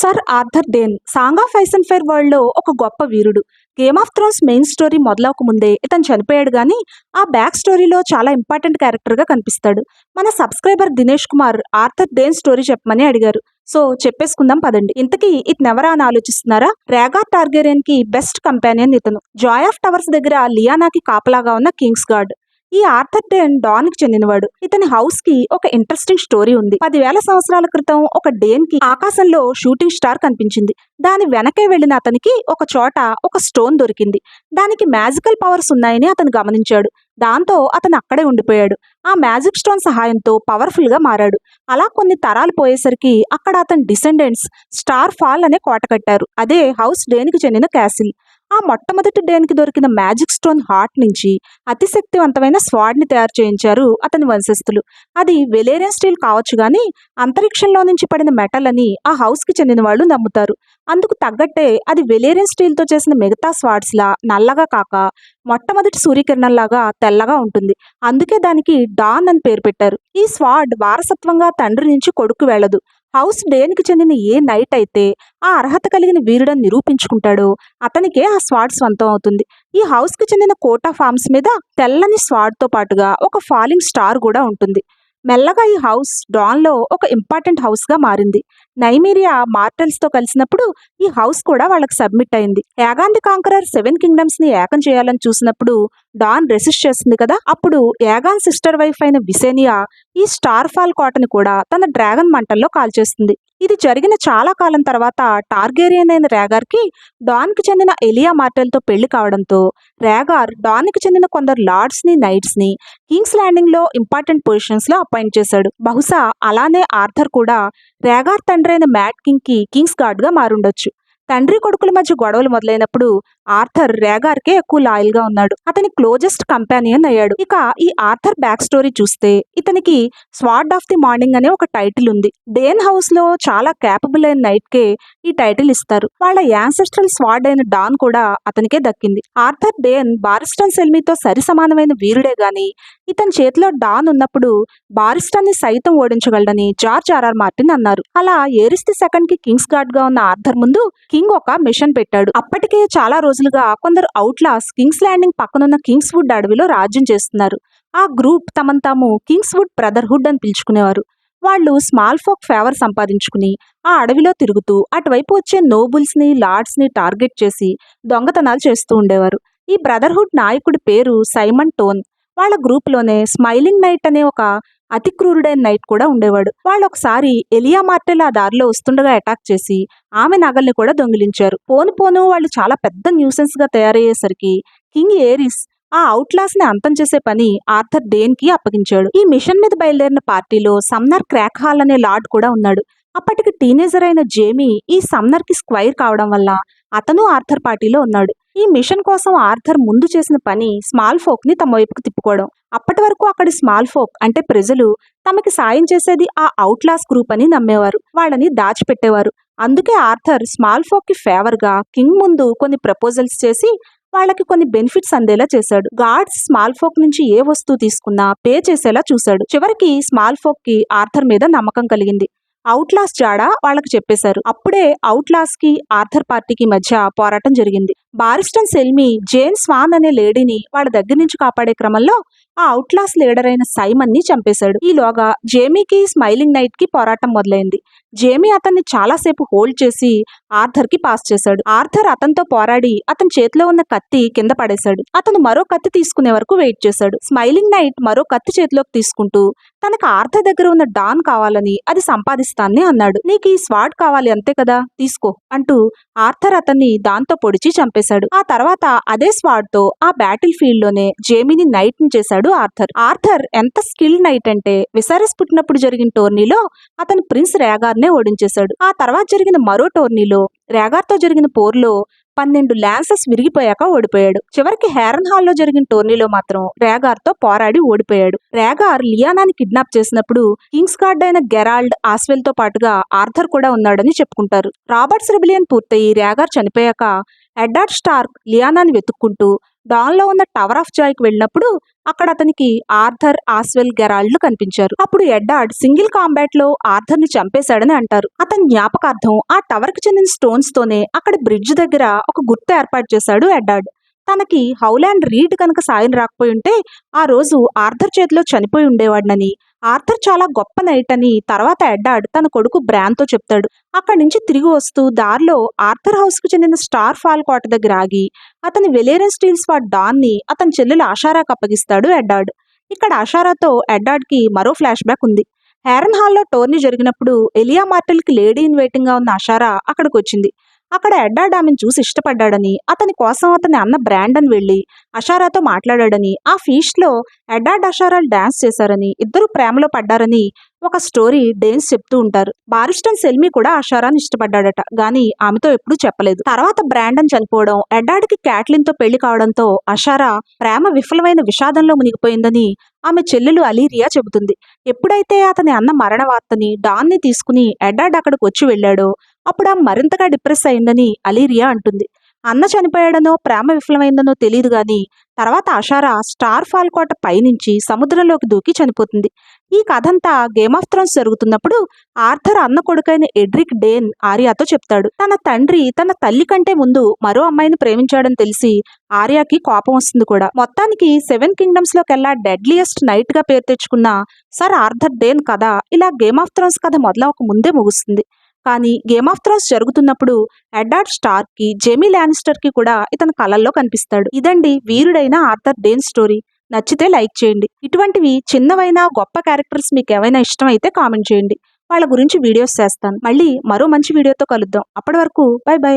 Sir Arthur Dayne Song of Ice and Fire వరల్డ్లో ఒక గొప్ప వీరుడు. Game of Thrones main story మొదలవక ముందే ఇతను చనిపోయాడు కానీ ఆ బ్యాక్ స్టోరీలో చాలా ఇంపార్టెంట్ క్యారెక్టర్గా కనిపిస్తాడు. మన subscriber Dinesh Kumar Arthur Dayne story చెప్పమని అడిగారు. సో చెప్పేసుకుందాం పదండి. ఇంతకీ ఇతను ఎవరా అని ఆలోచిస్తున్నారా? రేగా టార్గెరియన్కి బెస్ట్ కంపానియన్ ఇతను. జాయ్ ఆఫ్ టవర్స్ దగ్గర లియానాకి కాపలాగా ఉన్న కింగ్స్ గార్డ్ ఈ ఆర్థర్ డేన్ డాన్కి చెందినవాడు. ఇతని హౌస్కి ఒక ఇంట్రెస్టింగ్ స్టోరీ ఉంది. పదివేల సంవత్సరాల క్రితం ఒక డేన్కి ఆకాశంలో షూటింగ్ స్టార్ కనిపించింది. దాని వెనకే వెళ్ళిన అతనికి ఒక చోట ఒక స్టోన్ దొరికింది. దానికి మ్యాజికల్ పవర్స్ ఉన్నాయని అతను గమనించాడు. దాంతో అతను అక్కడే ఉండిపోయాడు. ఆ మ్యాజిక్ స్టోన్ సహాయంతో పవర్ఫుల్గా మారాడు. అలా కొన్ని తరాలు పోయేసరికి అక్కడ అతని డిసెండెంట్స్ స్టార్ ఫాల్ అనే కోట కట్టారు. అదే హౌస్ డేన్కి చెందిన క్యాసిల్. ఆ మొట్టమొదటి డేన్కి దొరికిన మ్యాజిక్ స్టోన్ హార్ట్ నుంచి అతిశక్తివంతమైన స్వాడ్ని తయారు చేయించారు అతని వంశస్థులు. అది వెలేరియన్ స్టీల్ కావచ్చు కానీ అంతరిక్షంలో నుంచి పడిన మెటల్ అని ఆ హౌస్కి చెందిన వాళ్ళు నమ్ముతారు. అందుకు తగ్గట్టే అది వెలేరియన్ స్టీల్తో చేసిన మిగతా స్వాడ్స్లా నల్లగా కాక మొట్టమొదటి సూర్యకిరణంలాగా తెల్లగా ఉంటుంది. అందుకే దానికి డాన్ అని పేరు పెట్టారు. ఈ స్వాడ్ వారసత్వంగా తండ్రి నుంచి కొడుకు వెళ్ళదు. హౌస్ డేన్కి చెందిన ఏ నైట్ అయితే ఆ అర్హత కలిగిన వీరుడని నిరూపించుకుంటాడో అతనికే ఆ స్వాడ్ స్వంతం అవుతుంది. ఈ హౌస్కి చెందిన కోటా ఫార్మ్స్ మీద తెల్లని స్వాడ్తో పాటుగా ఒక ఫాలింగ్ స్టార్ కూడా ఉంటుంది. మెల్లగా ఈ హౌస్ డాన్లో ఒక ఇంపార్టెంట్ హౌస్గా మారింది. నైమీరియా మార్టల్స్తో కలిసినప్పుడు ఈ హౌస్ కూడా వాళ్ళకి సబ్మిట్ అయింది. యాగాంది కాంకరర్ సెవెన్ కింగ్డమ్స్ని ఏకం చేయాలని చూసినప్పుడు డాన్ రెసిస్ట్ చేస్తుంది కదా అప్పుడు యాగాన్ సిస్టర్ వైఫ్ అయిన విసేనియా ఈ స్టార్ ఫాల్ కోటని కూడా తన డ్రాగన్ మంటల్లో కాల్చేస్తుంది. ఇది జరిగిన చాలా కాలం తర్వాత టార్గేరియన్ అయిన రేగార్కి కి డాన్కి చెందిన ఎలియా మార్టెల్తో పెళ్ళి కావడంతో రేగార్ డాన్కి చెందిన కొందరు లార్డ్స్ని నైట్స్ని కింగ్స్ ల్యాండింగ్లో ఇంపార్టెంట్ పొజిషన్స్లో అపాయింట్ చేశాడు. బహుశా అలానే ఆర్థర్ కూడా రేగార్ తండ్రి అయిన మ్యాట్ కింగ్కి కింగ్స్ గార్డ్గా మారుండొచ్చు. తండ్రి కొడుకుల మధ్య గొడవలు మొదలైనప్పుడు ఆర్థర్ రేగార్కే ఎక్కువ లాయల్గా ఉన్నాడు. అతని క్లోజెస్ట్ కంపానియన్ అయ్యాడు. ఇక ఈ ఆర్థర్ బ్యాక్ స్టోరీ చూస్తే ఇతనికి స్వార్డ్ ఆఫ్ ది మార్నింగ్ అనే ఒక టైటిల్ ఉంది. డేన్ హౌస్లో చాలా క్యాపబుల్ అయిన నైట్ కే ఈ టైటిల్ ఇస్తారు. వాళ్ళ యాన్సెస్ట్రల్ స్వార్డ్ అయిన డాన్ కూడా అతనికే దక్కింది. ఆర్థర్ డేన్ బారిస్టన్ సెల్మీతో సరి సమానమైన వీరుడే గాని ఇతని చేతిలో డాన్ ఉన్నప్పుడు బారిస్టన్ని సైతం ఓడించగలడని జార్జ్ ఆర్ఆర్ మార్టిన్ అన్నారు. అలా ఏరిస్తి సెకండ్కి కింగ్స్ గార్డ్గా ఉన్న ఆర్థర్ ముందు కింగ్ ఒక మిషన్ పెట్టాడు. అప్పటికే చాలా రోజులుగా కొందరు అవుట్లాస్ కింగ్స్ ల్యాండింగ్ పక్కనున్న కింగ్స్వుడ్ అడవిలో రాజ్యం చేస్తున్నారు. ఆ గ్రూప్ తమను తాము కింగ్స్ వుడ్ బ్రదర్హుడ్ అని పిలుచుకునేవారు. వాళ్ళు స్మాల్ ఫోక్ ఫేవర్ సంపాదించుకుని ఆ అడవిలో తిరుగుతూ అటువైపు వచ్చే నోబుల్స్ని లార్డ్స్ని టార్గెట్ చేసి దొంగతనాలు చేస్తూ ఉండేవారు. ఈ బ్రదర్హుడ్ నాయకుడి పేరు సైమన్ టోన్. వాళ్ళ గ్రూప్లోనే స్మైలింగ్ నైట్ అనే ఒక అతి క్రూరుడైన నైట్ కూడా ఉండేవాడు. వాళ్ళు ఒకసారి ఎలియా మార్టెల్ ఆ దారిలో వస్తుండగా అటాక్ చేసి ఆమె నగల్ని కూడా దొంగిలించారు. పోను పోను వాళ్ళు చాలా పెద్ద న్యూసెన్స్గా తయారయ్యేసరికి కింగ్ ఏరిస్ ఆ అవుట్లాస్ని అంతం చేసే పని ఆర్థర్ డేన్కి అప్పగించాడు. ఈ మిషన్ మీద బయలుదేరిన పార్టీలో సమ్నర్ క్రాక్ హాల్ అనే లార్డ్ కూడా ఉన్నాడు. అప్పటికి టీనేజర్ అయిన జేమీ ఈ సమ్నర్కి స్క్వైర్ కావడం వల్ల అతను ఆర్థర్ పార్టీలో ఉన్నాడు. ఈ మిషన్ కోసం ఆర్థర్ ముందు చేసిన పని స్మాల్ ఫోక్ని తమ వైపుకు తిప్పుకోవడం. అప్పటి వరకు అక్కడి స్మాల్ ఫోక్ అంటే ప్రజలు తమకి సాయం చేసేది ఆ అవుట్లాస్ గ్రూప్ అని నమ్మేవారు వాళ్ళని దాచిపెట్టేవారు. అందుకే ఆర్థర్ స్మాల్ ఫోక్కి ఫేవర్గా కింగ్ ముందు కొన్ని ప్రపోజల్స్ చేసి వాళ్ళకి కొన్ని బెనిఫిట్స్ అందేలా చేశాడు. గాడ్స్ స్మాల్ ఫోక్ నుంచి ఏ వస్తువు తీసుకున్నా పే చేసేలా చూశాడు. చివరికి స్మాల్ ఫోక్కి ఆర్థర్ మీద నమ్మకం కలిగింది. అవుట్లాస్ జాడ వాళ్ళకి చెప్పేశారు. అప్పుడే అవుట్లాస్కి ఆర్థర్ పార్టీకి మధ్య పోరాటం జరిగింది. బారిస్టన్ సెల్మి జేన్ స్వాన్ అనే లేడీని వాళ్ళ దగ్గర నుంచి కాపాడే క్రమంలో ఆ అవుట్లాస్ లీడర్ అయిన సైమన్ని చంపేశాడు. ఈలోగా జేమీకి స్మైలింగ్ నైట్కి పోరాటం మొదలైంది. జేమీ అతన్ని చాలాసేపు హోల్డ్ చేసి ఆర్థర్కి పాస్ చేశాడు. ఆర్థర్ అతనితో పోరాడి అతని చేతిలో ఉన్న కత్తి కింద పడేశాడు. అతను మరో కత్తి తీసుకునే వరకు వెయిట్ చేశాడు. స్మైలింగ్ నైట్ మరో కత్తి చేతిలోకి తీసుకుంటూ తనకు ఆర్థర్ దగ్గర ఉన్న డాన్ కావాలని అది సంపాదిస్తానని అన్నాడు. నీకు ఈ స్వాడ్ కావాలి అంతే కదా తీసుకో అంటూ ఆర్థర్ అతన్ని దాంతో పొడిచి చంపేశాడు. ఆ తర్వాత అదే స్వాడ్తో ఆ బ్యాటిల్ ఫీల్డ్లోనే జేమీని నైట్ని చేశాడు ఆర్థర్ ఆర్థర్ ఎంత స్కిల్ నైట్ అంటే విసారెస్ పుట్టినప్పుడు జరిగిన టోర్నీలో అతను ప్రిన్స్ రేగార్ నే ఓడించేశాడు. ఆ తర్వాత జరిగిన మరో టోర్నీలో రేగార్తో జరిగిన పోర్లో పన్నెండు ల్యాన్సెస్ విరిగిపోయాక ఓడిపోయాడు. చివరికి హేరన్ హాల్లో జరిగిన టోర్నీలో మాత్రం రేగార్తో పోరాడి ఓడిపోయాడు. రేగార్ లియానాని కిడ్నాప్ చేసినప్పుడు కింగ్స్ గార్డ్ అయిన గెరాల్డ్ ఆస్వెల్తో పాటుగా ఆర్థర్ కూడా ఉన్నాడని చెప్పుకుంటారు. రాబర్ట్స్ రెబిలియన్ పూర్తయి రేగార్ చనిపోయాక ఎడ్డార్డ్ స్టార్క్ లియానాని వెతుక్కుంటూ దానిలో లో ఉన్న టవర్ ఆఫ్ జాయ్కి వెళ్ళినప్పుడు అక్కడ అతనికి ఆర్థర్ ఆస్వెల్ గెరాల్డ్ కనిపించారు. అప్పుడు ఎడ్డార్డ్ సింగిల్ కాంబాట్లో ఆర్థర్ని చంపేశాడని అంటారు. అతని జ్ఞాపకార్థం ఆ టవర్కి చెందిన స్టోన్స్ తోనే అక్కడ బ్రిడ్జ్ దగ్గర ఒక గుర్తు ఏర్పాటు చేశాడు ఎడ్డార్డ్ తనకి హౌలాండ్ రీడ్ కనుక సాయం రాకపోయి ఉంటే ఆ రోజు ఆర్థర్ చేతిలో చనిపోయి ఉండేవాడినని. ఆర్థర్ చాలా గొప్ప నైట్ అని తర్వాత ఎడ్డాడ్ తన కొడుకు బ్రాన్తో చెప్తాడు. అక్కడి నుంచి తిరిగి వస్తూ దారిలో ఆర్థర్ హౌస్కు చెందిన స్టార్ ఫాల్ కోట దగ్గర ఆగి అతని వెలేరియన్ స్టీల్స్ వాడ్ డాన్ని అతని చెల్లెలు ఆషారాకు అప్పగిస్తాడు ఎడ్డాడ్ ఇక్కడ ఆషారాతో ఎడ్డాడ్కి మరో ఫ్లాష్ బ్యాక్ ఉంది. హేరన్ హాల్లో టోర్నీ జరిగినప్పుడు ఎలియా మార్టెల్కి లేడీ ఇన్ వెయిటింగ్గా ఉన్న ఆషారా అక్కడికి వచ్చింది. అక్కడ ఎడ్డాడ్ ఆమెను చూసి ఇష్టపడ్డాడని అతని కోసం అతని అన్న బ్రాండన్ వెళ్ళి అషారాతో మాట్లాడాడని ఆ ఫీస్ట్లో లో అషారాలు డాన్స్ చేశారని ఇద్దరు ప్రేమలో పడ్డారని ఒక స్టోరీ డేన్స్ చెప్తూ ఉంటారు. బారిస్టన్ సెల్మి కూడా అషారాన్ని ఇష్టపడ్డాడట గాని ఆమెతో ఎప్పుడూ చెప్పలేదు. తర్వాత బ్రాండన్ చనిపోవడం ఎడ్డాడ్కి క్యాట్లిన్తో క్యాట్లిన్తో పెళ్ళి కావడంతో అషారా ప్రేమ విఫలమైన విషాదంలో మునిగిపోయిందని ఆమె చెల్లెలు అలీరియా చెబుతుంది. ఎప్పుడైతే అతని అన్న మరణ వార్తని డాన్ని తీసుకుని ఎడ్డాడ్ అక్కడికి వచ్చి వెళ్ళాడో అప్పుడు ఆమె మరింతగా డిప్రెస్ అయిందని అలీరియా అంటుంది. అన్న చనిపోయాడనో ప్రేమ విఫలమైందనో తెలియదు కానీ తర్వాత అషారా స్టార్ ఫాల్ కోట పైనుంచి సముద్రంలోకి దూకి చనిపోతుంది. ఈ కథంతా గేమ్ ఆఫ్ థ్రోన్స్ జరుగుతున్నప్పుడు ఆర్థర్ అన్న కొడుకైన ఎడ్రిక్ డేన్ ఆర్యాతో చెప్తాడు. తన తండ్రి తన తల్లి కంటే ముందు మరో అమ్మాయిని ప్రేమించాడని తెలిసి ఆర్యాకి కోపం వస్తుంది కూడా. మొత్తానికి సెవెన్ కింగ్డమ్స్ లోకెల్లా డెడ్లియెస్ట్ నైట్గా పేరు తెచ్చుకున్న సర్ ఆర్థర్ డేన్ కథ ఇలా గేమ్ ఆఫ్ థ్రోన్స్ కథ మొదలవక ముందే ముగుస్తుంది. కానీ గేమ్ ఆఫ్ థ్రోన్స్ జరుగుతున్నప్పుడు ఎడ్డార్డ్ స్టార్కి జెమీ లానిస్టర్కి కూడా ఇతని కళల్లో కనిపిస్తాడు. ఇదండి వీరుడైన ఆర్థర్ డేన్ స్టోరీ. నచ్చితే లైక్ చేయండి. ఇటువంటివి చిన్నవైన గొప్ప క్యారెక్టర్స్ మీకు ఏమైనా ఇష్టమైతే కామెంట్ చేయండి. వాళ్ళ గురించి వీడియోస్ చేస్తాను. మళ్ళీ మరో మంచి వీడియోతో కలుద్దాం. అప్పటి వరకు బై బై.